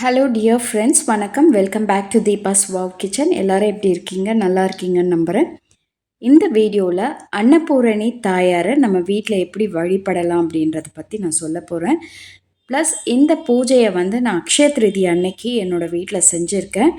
Hello dear friends வணக்கம். Welcome back to Deepa's wow kitchen எல்லோரும் எப்படி இருக்கீங்க? நல்லா இருக்கீங்கன்னு நம்புகிறேன் இந்த வீடியோவில் அன்னபூரணி தாயாரை நம்ம வீட்டில் எப்படி வழிபடலாம் அப்படின்றத பற்றி நான் சொல்ல போகிறேன் ப்ளஸ் இந்த பூஜையை வந்து நான் அக்ஷய திருதி அன்னைக்கு என்னோடய வீட்டில் செஞ்சுருக்கேன்.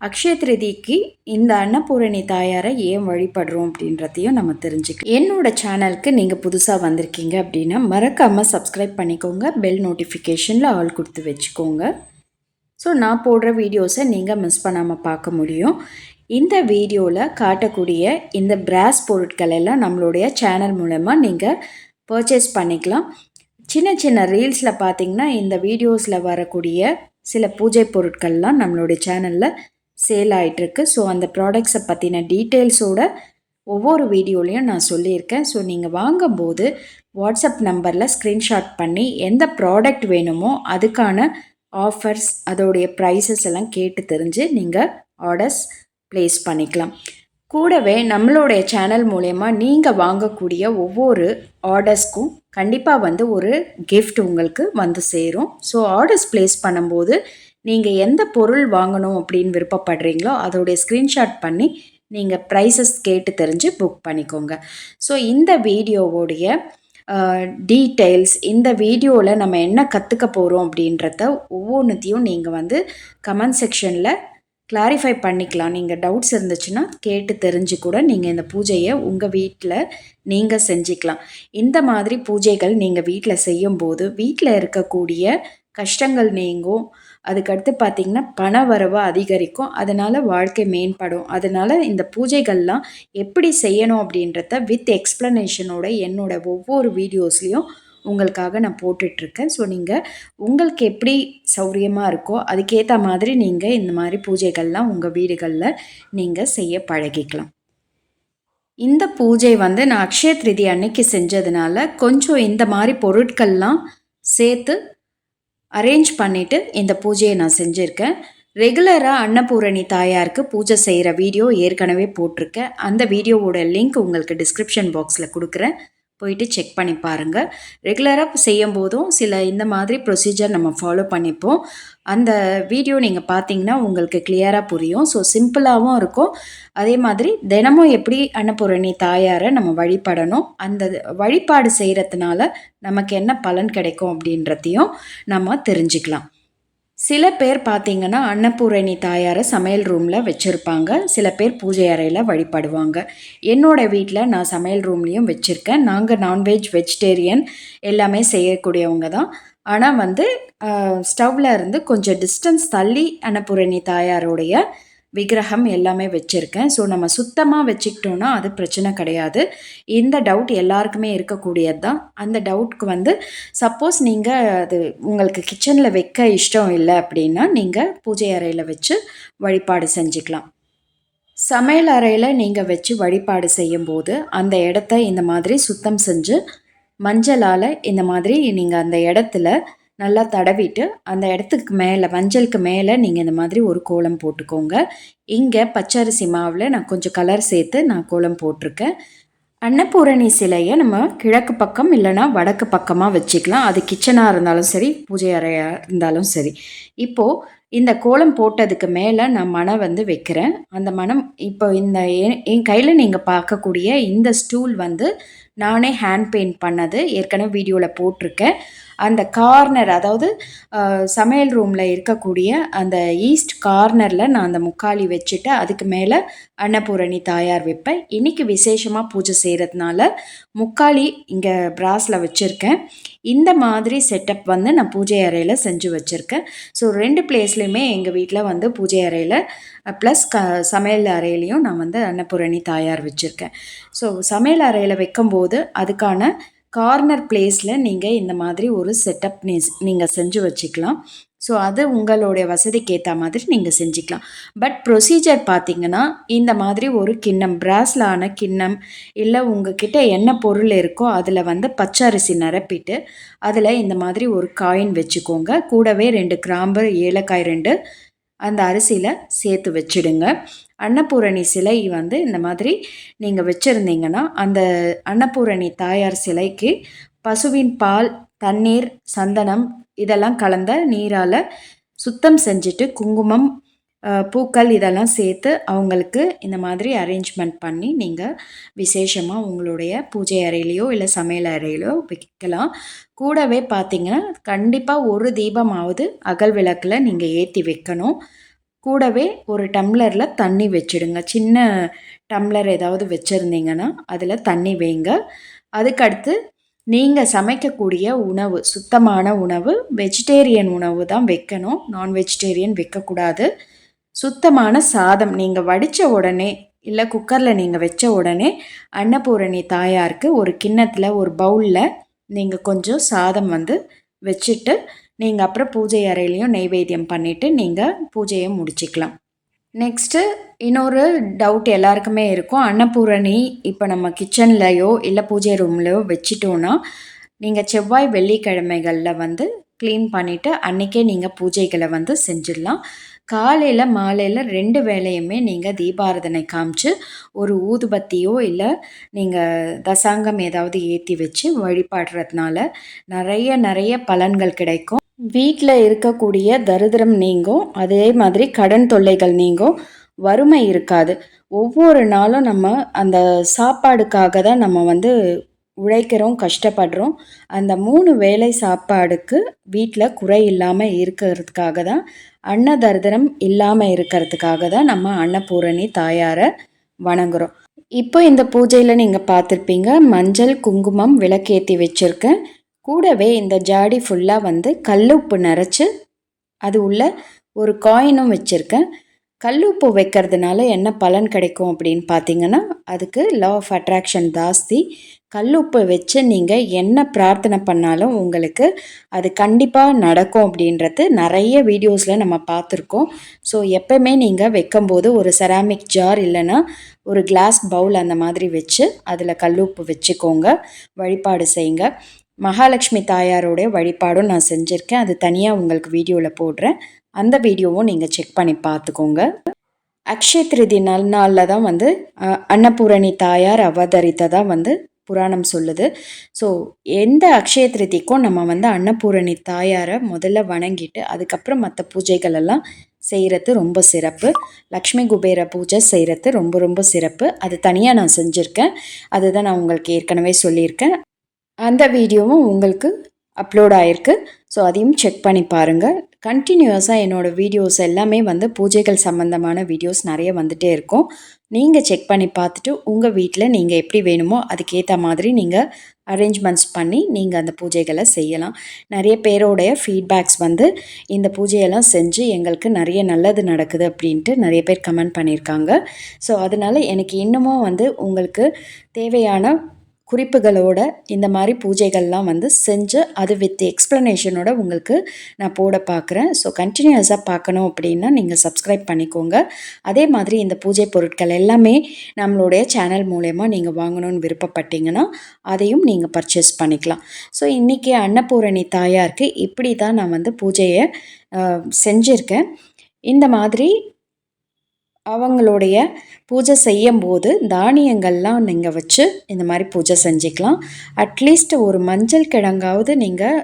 அக்ஷய திருதிக்கு இந்த அன்னபூரணி தாயாரை ஏன் வழிபடுறோம் அப்படின்றதையும் நம்ம தெரிஞ்சுக்கலாம். என்னோடய சேனலுக்கு நீங்கள் புதுசாக வந்திருக்கீங்க அப்படின்னா மறக்காமல் சப்ஸ்கிரைப் பண்ணிக்கோங்க. பெல் நோட்டிஃபிகேஷனில் ஆள் கொடுத்து வச்சுக்கோங்க. ஸோ நான் போடுற வீடியோஸை நீங்கள் மிஸ் பண்ணாமல் பார்க்க முடியும். இந்த வீடியோவில் காட்டக்கூடிய இந்த பிராஸ் பொருட்கள் எல்லாம் நம்மளுடைய சேனல் மூலமாக நீங்கள் பர்ச்சேஸ் பண்ணிக்கலாம். சின்ன சின்ன ரீல்ஸில் பார்த்தீங்கன்னா இந்த வீடியோஸில் வரக்கூடிய சில பூஜை பொருட்கள்லாம் நம்மளுடைய சேனலில் சேல் ஆகிட்டுருக்கு ஸோ அந்த ப்ராடக்ட்ஸை பற்றின டீட்டெயில்ஸோட ஒவ்வொரு வீடியோலையும் நான் சொல்லியிருக்கேன். ஸோ நீங்கள் வாங்கும்போது வாட்ஸ்அப் நம்பரில் ஸ்க்ரீன்ஷாட் பண்ணி எந்த ப்ராடக்ட் வேணுமோ அதுக்கான ஆஃபர்ஸ் அதோடைய ப்ரைஸஸ் எல்லாம் கேட்டு தெரிஞ்சு நீங்கள் ஆர்டர்ஸ் ப்ளேஸ் பண்ணிக்கலாம். கூடவே நம்மளுடைய சேனல் மூலயமா நீங்கள் வாங்கக்கூடிய ஒவ்வொரு ஆர்டர்ஸ்க்கும் கண்டிப்பாக வந்து ஒரு கிஃப்ட் உங்களுக்கு வந்து சேரும். ஸோ ஆர்டர்ஸ் ப்ளேஸ் பண்ணும்போது நீங்கள் எந்த பொருள் வாங்கணும் அப்படின்னு விருப்பப்படுறீங்களோ அதோடைய ஸ்க்ரீன்ஷாட் பண்ணி நீங்கள் ப்ரைஸஸ் கேட்டு தெரிஞ்சு புக் பண்ணிக்கோங்க. ஸோ இந்த வீடியோவோடைய டீட்டெயில்ஸ் இந்த வீடியோவில் நம்ம என்ன கற்றுக்க போகிறோம் அப்படின்றத ஒவ்வொன்றுத்தையும் நீங்கள் வந்து கமெண்ட் செக்ஷனில் கிளாரிஃபை பண்ணிக்கலாம். நீங்கள் டவுட்ஸ் இருந்துச்சுன்னா கேட்டு தெரிஞ்சு கூட நீங்கள் இந்த பூஜையை உங்கள் வீட்டில் நீங்கள் செஞ்சுக்கலாம். இந்த மாதிரி பூஜைகள் நீங்கள் வீட்டில் செய்யும்போது வீட்டில் இருக்கக்கூடிய கஷ்டங்கள் நீங்கும். அதுக்கடுத்து பார்த்திங்கன்னா பண வரவு அதிகரிக்கும். அதனால் வாழ்க்கை மேம்படும். அதனால் இந்த பூஜைகள்லாம் எப்படி செய்யணும் அப்படின்றத வித் எக்ஸ்ப்ளனேஷனோட என்னோட ஒவ்வொரு வீடியோஸ்லேயும் உங்களுக்காக நான் போட்டுட்ருக்கேன். ஸோ நீங்கள் உங்களுக்கு எப்படி சௌரியமாக இருக்கோ அதுக்கேற்ற மாதிரி நீங்கள் இந்த மாதிரி பூஜைகள்லாம் உங்கள் வீடுகளில் நீங்கள் செய்ய பழகிக்கலாம். இந்த பூஜை வந்து நான் அக்ஷய திருதி அன்னைக்கு செஞ்சதுனால கொஞ்சம் இந்த மாதிரி பொருட்கள்லாம் சேர்த்து அரேஞ்ச் பண்ணிவிட்டு இந்த பூஜையை நான் செஞ்சுருக்கேன். ரெகுலராக அன்னபூரணி தாயாருக்கு பூஜை செய்கிற வீடியோ ஏற்கனவே போட்டிருக்கேன். அந்த வீடியோவோட லிங்க் உங்களுக்கு டிஸ்கிரிப்ஷன் பாக்ஸில் கொடுக்குறேன். போயிட்டு செக் பண்ணி பாருங்கள் ரெகுலராக செய்யும் போதும் சில இந்த மாதிரி ப்ரொசீஜர் நம்ம ஃபாலோ பண்ணிப்போம். அந்த வீடியோ நீங்கள் பார்த்தீங்கன்னா உங்களுக்கு கிளியராக புரியும். ஸோ சிம்பிளாகவும் இருக்கும். அதே மாதிரி தினமும் எப்படி அன்னபூரணி தாயாரை நம்ம வழிபடணும்? அந்த வழிபாடு செய்கிறதுனால நமக்கு என்ன பலன் கிடைக்கும் அப்படின்றதையும் நம்ம தெரிஞ்சுக்கலாம். சில பேர் பார்த்தீங்கன்னா அன்னபூரணி தாயாரை சமையல் ரூமில் வச்சுருப்பாங்க. சில பேர் பூஜை அறையில் வழிபடுவாங்க. என்னோடய வீட்டில் நான் சமையல் ரூம்லேயும் வச்சுருக்கேன். நாங்கள் நான்வெஜ் வெஜிடேரியன் எல்லாமே செய்யக்கூடியவங்க தான். ஆனால் வந்து ஸ்டவ்வில் இருந்து கொஞ்சம் டிஸ்டன்ஸ் தள்ளி அன்னபூரணி தாயாருடைய விக்கிரகம் எல்லாமே வச்சுருக்கேன். ஸோ நம்ம சுத்தமாக வச்சுக்கிட்டோன்னா அது பிரச்சனை கிடையாது. இந்த டவுட் எல்லாருக்குமே இருக்கக்கூடியது தான் அந்த டவுட்க்கு வந்து சப்போஸ் நீங்கள் அது உங்களுக்கு கிச்சனில் வைக்க இஷ்டம் இல்லை அப்படின்னா நீங்கள் பூஜை அறையில் வச்சு வழிபாடு செஞ்சுக்கலாம். சமையல் அறையில் நீங்கள் வச்சு வழிபாடு செய்யும்போது அந்த இடத்த இந்த மாதிரி சுத்தம் செஞ்சு மஞ்சளால் இந்த மாதிரி நீங்கள் அந்த இடத்துல நல்லா தடவிட்டு அந்த இடத்துக்கு மேலே மஞ்சளுக்கு மேலே நீங்கள் இந்த மாதிரி ஒரு கோலம் போட்டுக்கோங்க. இங்கே பச்சரிசி மாவில் நான் கொஞ்சம் கலர் சேர்த்து நான் கோலம் போட்டிருக்கேன். அன்னபூரணி சிலையை நம்ம கிழக்கு பக்கம் இல்லைனா வடக்கு பக்கமாக வச்சுக்கலாம். அது கிச்சனாக இருந்தாலும் சரி பூஜை அறையாக இருந்தாலும் சரி. இப்போது இந்த கோலம் போட்டதுக்கு மேலே நான் மனம் வந்து வைக்கிறேன். அந்த மனம் இப்போ இந்த என் கையில் நீங்கள் பார்க்கக்கூடிய இந்த ஸ்டூல் வந்து நானே ஹேண்ட் பெயிண்ட் பண்ணது. ஏற்கனவே வீடியோவில் போட்டிருக்கேன். அந்த கார்னர் அதாவது சமையல் ரூமில் இருக்கக்கூடிய அந்த ஈஸ்ட் கார்னரில் நான் அந்த முக்காலி வச்சுட்டு அதுக்கு மேலே அன்னபூரணி தாயார் வைப்பேன். இன்றைக்கி விசேஷமாக பூஜை செய்கிறதுனால முக்காலி இங்கே பிராஸில் வச்சுருக்கேன். இந்த மாதிரி செட்டப் வந்து நான் பூஜை அறையில் செஞ்சு வச்சுருக்கேன். ஸோ ரெண்டு பிளேஸ்லையுமே எங்கள் வீட்டில் வந்து பூஜை அறையில் ப்ளஸ் க சமையல் அறையிலையும் நான் வந்து அன்னபூரணி தாயார் வச்சுருக்கேன். ஸோ சமையல் அறையில் வைக்கும்போது அதுக்கான கார்னர் பிளேஸில் நீங்கள் இந்த மாதிரி ஒரு செட்டப் நீ நீங்கள் செஞ்சு வச்சுக்கலாம். ஸோ அது உங்களுடைய வசதிக்கு ஏற்ற மாதிரி நீங்கள் செஞ்சுக்கலாம். பட் ப்ரொசீஜர் பார்த்திங்கன்னா இந்த மாதிரி ஒரு கிண்ணம் பிராஸில் ஆன கிண்ணம் இல்லை உங்ககிட்ட என்ன பொருள் இருக்கோ அதில் வந்து பச்சை அரிசி நிரப்பிட்டு அதில் இந்த மாதிரி ஒரு காயின் வச்சுக்கோங்க. கூடவே ரெண்டு கிராம்பு ஏலக்காய் ரெண்டு அந்த அரிசியில் சேர்த்து வச்சுடுங்க. அன்னபூரணி சிலை வந்து இந்த மாதிரி நீங்கள் வச்சுருந்தீங்கன்னா அந்த அன்னபூரணி தாயார் சிலைக்கு பசுவின் பால் தண்ணீர் சந்தனம் இதெல்லாம் கலந்த நீரால் சுத்தம் செஞ்சுட்டு குங்குமம் பூக்கள் இதெல்லாம் சேர்த்து அவங்களுக்கு இந்த மாதிரி அரேஞ்ச்மெண்ட் பண்ணி நீங்கள் விசேஷமாக உங்களுடைய பூஜை அறையிலையோ இல்லை சமையல் அறையிலையோ வைக்கலாம். கூடவே பார்த்தீங்கன்னா கண்டிப்பாக ஒரு தீபமாவது அகல் விளக்கில் நீங்கள் ஏற்றி வைக்கணும். கூடவே ஒரு டம்ளரில் தண்ணி வச்சிடுங்க. சின்ன டம்ளர் ஏதாவது வச்சுருந்தீங்கன்னா அதில் தண்ணி வைங்க. அதுக்கடுத்து நீங்கள் சமைக்கக்கூடிய உணவு சுத்தமான உணவு வெஜிடேரியன் உணவு தான் வைக்கணும். நான் வெஜிடேரியன் வைக்கக்கூடாது. சுத்தமான சாதம். நீங்கள் வடித்த உடனே இல்லை குக்கரில் நீங்கள் வச்ச உடனே அன்னபூரணி தாயாருக்கு ஒரு கிண்ணத்தில் ஒரு பவுலில் நீங்கள் கொஞ்சம் சாதம் வந்து வச்சுட்டு நீங்கள் அப்புறம் பூஜை அறையிலையும் நெய்வேத்தியம் பண்ணிவிட்டு நீங்கள் பூஜையை முடிச்சுக்கலாம். நெக்ஸ்ட்டு இன்னொரு டவுட் எல்லாருக்குமே இருக்கும். அன்னபூரணி இப்போ நம்ம கிச்சன்லையோ இல்லை பூஜை ரூம்லையோ வச்சிட்டோன்னா நீங்கள் செவ்வாய் வெள்ளிக்கிழமைகளில் வந்து க்ளீன் பண்ணிவிட்டு அன்றைக்கே நீங்கள் பூஜைகளை வந்து செஞ்சிடலாம். காலையில் மாலையில் ரெண்டு வேளையுமே நீங்கள் தீபாரதனை காமிச்சு ஒரு ஊதுபத்தியோ இல்லை நீங்கள் தசாங்கம் ஏதாவது ஏற்றி வச்சு வழிபாடுறதுனால நிறைய நிறைய பலன்கள் கிடைக்கும். வீட்டில் இருக்கக்கூடிய தரித்திரம் நீங்கும். அதே மாதிரி கடன் தொல்லைகள் நீங்கும். வறுமை இருக்காது. ஒவ்வொரு நாளும் நம்ம அந்த சாப்பாடுக்காக தான் நம்ம வந்து உழைக்கிறோம் கஷ்டப்படுறோம். அந்த மூணு வேளை சாப்பாடுக்கு வீட்டில் குறை இல்லாமல் இருக்கிறதுக்காக தான் அன்னதர்தனம் இல்லாமல் இருக்கிறதுக்காக தான் நம்ம அன்னபூரணி தாயாரை வணங்குறோம். இப்போ இந்த பூஜையில் நீங்கள் பார்த்துருப்பீங்க மஞ்சள் குங்குமம் விளக்கேற்றி வச்சுருக்கேன் கூடவே இந்த ஜாடி ஃபுல்லாக வந்து கல்லுப்பு நிறச்சி அது உள்ள ஒரு காயினும் வச்சுருக்கேன். கல்லுப்பு வைக்கிறதுனால என்ன பலன் கிடைக்கும் அப்படின்னு பார்த்தீங்கன்னா அதுக்கு லா ஆஃப் அட்ராக்ஷன் ஜாஸ்தி. கல்லுப்பு வச்சு நீங்கள் என்ன பிரார்த்தனை பண்ணாலும் உங்களுக்கு அது கண்டிப்பாக நடக்கும் அப்படின்றது நிறைய வீடியோஸில் நம்ம பார்த்துருக்கோம். ஸோ எப்போயுமே நீங்கள் வைக்கும்போது ஒரு செராமிக் ஜார் இல்லைன்னா ஒரு கிளாஸ் பவுல் அந்த மாதிரி வச்சு அதில் கல்லுப்பு வச்சுக்கோங்க. வழிபாடு செய்யுங்க. மகாலட்சுமி தாயாரோடைய வழிபாடும் நான் செஞ்சுருக்கேன். அது தனியாக உங்களுக்கு வீடியோவில் போடுறேன். அந்த வீடியோவும் நீங்கள் செக் பண்ணி பார்த்துக்கோங்க. அக்ஷய திருதி நல் நாளில் தான் வந்து அன்னபூரணி தாயார் அவதரித்ததாக வந்து புராணம் சொல்லுது. ஸோ எந்த அக்ஷய திருதிக்கும் நம்ம வந்து அன்னபூரணி தாயாரை முதல்ல வணங்கிட்டு அதுக்கப்புறம் மற்ற பூஜைகள் எல்லாம் செய்கிறது ரொம்ப சிறப்பு. லக்ஷ்மி குபேர பூஜை செய்கிறது ரொம்ப ரொம்ப சிறப்பு. அது தனியாக நான் செஞ்சுருக்கேன். அதுதான் நான் உங்களுக்கு ஏற்கனவே சொல்லியிருக்கேன். அந்த வீடியோவும் உங்களுக்கு அப்லோட் ஆயிருக்கு. ஸோ அதையும் செக் பண்ணி பாருங்கள் கண்டினியூஸாக என்னோடய வீடியோஸ் எல்லாமே வந்து பூஜைகள் சம்மந்தமான வீடியோஸ் நிறைய வந்துகிட்டே இருக்கும். நீங்கள் செக் பண்ணி பார்த்துட்டு உங்கள் வீட்டில் நீங்கள் எப்படி வேணுமோ அதுக்கேற்ற மாதிரி நீங்கள் அரேஞ்ச்மெண்ட்ஸ் பண்ணி நீங்கள் அந்த பூஜைகளை செய்யலாம். நிறைய பேரோடைய ஃபீட்பேக்ஸ் வந்து இந்த பூஜையெல்லாம் செஞ்சு எங்களுக்கு நிறைய நல்லது நடக்குது அப்படின்ட்டு நிறைய பேர் கமெண்ட் பண்ணியிருக்காங்க. ஸோ அதனால் எனக்கு இன்னமும் வந்து உங்களுக்கு தேவையான குறிப்புகளோட இந்த மாதிரி பூஜைகள்லாம் வந்து செஞ்சு அது வித் எக்ஸ்ப்ளனேஷனோட உங்களுக்கு நான் போட பார்க்குறேன். ஸோ கண்டினியூஸாக பார்க்கணும் அப்படின்னா நீங்கள் சப்ஸ்கிரைப் பண்ணிக்கோங்க. அதே மாதிரி இந்த பூஜை பொருட்கள் எல்லாமே நம்மளுடைய சேனல் மூலயமா நீங்கள் வாங்கணும்னு விருப்பப்பட்டீங்கன்னா அதையும் நீங்கள் பர்ச்சேஸ் பண்ணிக்கலாம். ஸோ இன்றைக்கி அன்னபூரணி தாயாருக்கு இப்படி தான் நான் வந்து பூஜையை செஞ்சுருக்கேன். இந்த மாதிரி அவங்களுடைய பூஜை செய்யும்போது தானியங்கள்லாம் நீங்கள் வச்சு இந்த மாதிரி பூஜை செஞ்சுக்கலாம். அட்லீஸ்ட் ஒரு மஞ்சள் கிழங்காவது நீங்கள்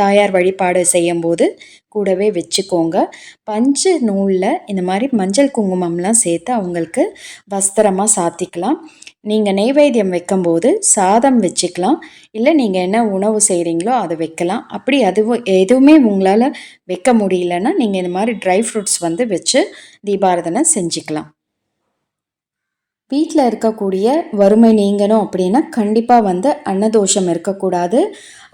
தாயார் வழிபாடு செய்யும்போது கூடவே வச்சுக்கோங்க. பஞ்சு நூலில் இந்த மாதிரி மஞ்சள் குங்குமம்லாம் சேர்த்து அவங்களுக்கு வஸ்திரமாக சாத்திக்கலாம். நீங்கள் நெய்வேத்தியம் வைக்கும்போது சாதம் வச்சுக்கலாம். இல்லை நீங்கள் என்ன உணவு செய்கிறீங்களோ அதை வைக்கலாம். அப்படி அதுவும் எதுவுமே உங்களால் வைக்க முடியலன்னா நீங்கள் இந்த மாதிரி ட்ரை ஃப்ரூட்ஸ் வந்து வச்சு தீபாரதனை செஞ்சுக்கலாம். வீட்டில் இருக்கக்கூடிய வறுமை நீங்கணும் அப்படின்னா கண்டிப்பாக வந்து அன்னதோஷம் இருக்கக்கூடாது.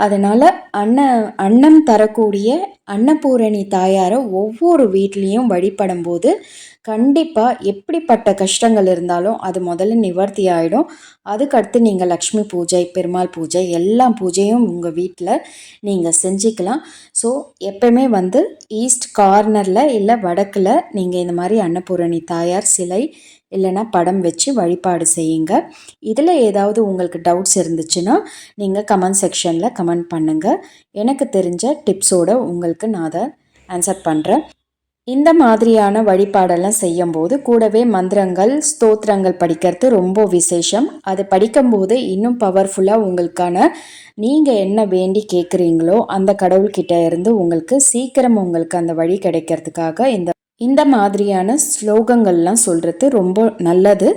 அதனால் அன்ன அன்னம் தரக்கூடிய அன்னபூரணி தாயாரை ஒவ்வொரு வீட்லேயும் வழிபடும் போது கண்டிப்பாக எப்படிப்பட்ட கஷ்டங்கள் இருந்தாலும் அது முதல்ல நிவர்த்தி ஆகிடும் அதுக்கடுத்து நீங்கள் லக்ஷ்மி பூஜை பெருமாள் பூஜை எல்லா பூஜையும் உங்கள் வீட்டில் நீங்கள் செஞ்சுக்கலாம். ஸோ எப்பயுமே வந்து ஈஸ்ட் கார்னரில் இல்லை வடக்கில் நீங்கள் இந்த மாதிரி அன்னபூரணி தாயார் சிலை இல்லைன்னா படம் வச்சு வழிபாடு செய்யுங்க. இதில் ஏதாவது உங்களுக்கு டவுட்ஸ் இருந்துச்சுன்னா நீங்கள் கமெண்ட் செக்ஷனில் கமெண்ட் பண்ணுங்கள் எனக்கு தெரிஞ்ச டிப்ஸோட உங்களுக்கு நான் அதை ஆன்சர் பண்ணுறேன் இந்த மாதிரியான வழிபாடெல்லாம் செய்யும்போது கூடவே மந்திரங்கள் ஸ்தோத்திரங்கள் படிக்கிறது ரொம்ப விசேஷம். அது படிக்கும்போது இன்னும் பவர்ஃபுல்லாக உங்களுக்கான நீங்கள் என்ன வேண்டி கேட்குறீங்களோ அந்த கடவுள்கிட்ட இருந்து உங்களுக்கு சீக்கிரம் உங்களுக்கு அந்த வழி கிடைக்கிறதுக்காக இந்த இந்த மாதிரியான ஸ்லோகங்கள்லாம் சொல்கிறது ரொம்ப நல்லது.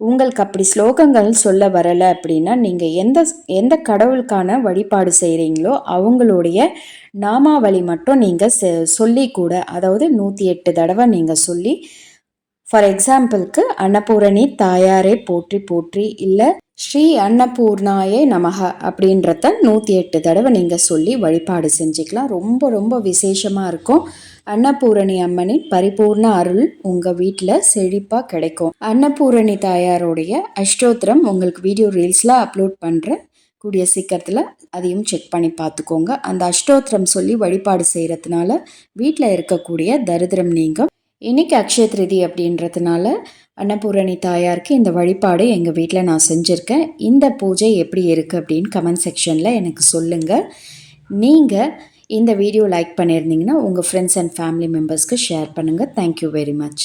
உங்களுக்கு அப்படி ஸ்லோகங்கள் சொல்ல வரலை அப்படின்னா நீங்கள் எந்த எந்த கடவுளுக்கான வழிபாடு செய்கிறீங்களோ அவங்களுடைய நாமாவளி மட்டும் நீங்கள் சொல்லி கூட அதாவது நூற்றி எட்டு தடவை நீங்கள் சொல்லி ஃபார் எக்ஸாம்பிளுக்கு அன்னபூரணி தாயாரே போற்றி போற்றி இல்லை ஸ்ரீ அன்னபூர்ணாயே நமக அப்படின்றத நூற்றி எட்டு தடவை நீங்கள் சொல்லி வழிபாடு செஞ்சுக்கலாம். ரொம்ப ரொம்ப விசேஷமாக இருக்கும். அன்னபூரணி அம்மனின் பரிபூர்ண அருள் உங்கள் வீட்டில் செழிப்பாக கிடைக்கும். அன்னபூரணி தாயாருடைய அஷ்டோத்திரம் உங்களுக்கு வீடியோ ரீல்ஸில் அப்லோட் பண்ணுறேன் கூடிய சீக்கிரத்தில் அதையும் செக் பண்ணி பார்த்துக்கோங்க. அந்த அஷ்டோத்திரம் சொல்லி வழிபாடு செய்கிறதுனால வீட்டில் இருக்கக்கூடிய தரித்திரம் நீங்கும். இன்றைக்கி அக்ஷய திருதி அப்படின்றதுனால அன்னபூரணி தாயாருக்கு இந்த வழிபாடு எங்கள் வீட்டில் நான் செஞ்சுருக்கேன். இந்த பூஜை எப்படி இருக்குது அப்படின்னு கமெண்ட் செக்ஷனில் எனக்கு சொல்லுங்கள் நீங்கள் இந்த வீடியோ லைக் பண்ணியிருந்தீங்கன்னா உங்கள் ஃப்ரெண்ட்ஸ் அண்ட் ஃபேமிலி மெம்பர்ஸ்க்கு ஷேர் பண்ணுங்கள் தேங்க்யூ வெரி மச்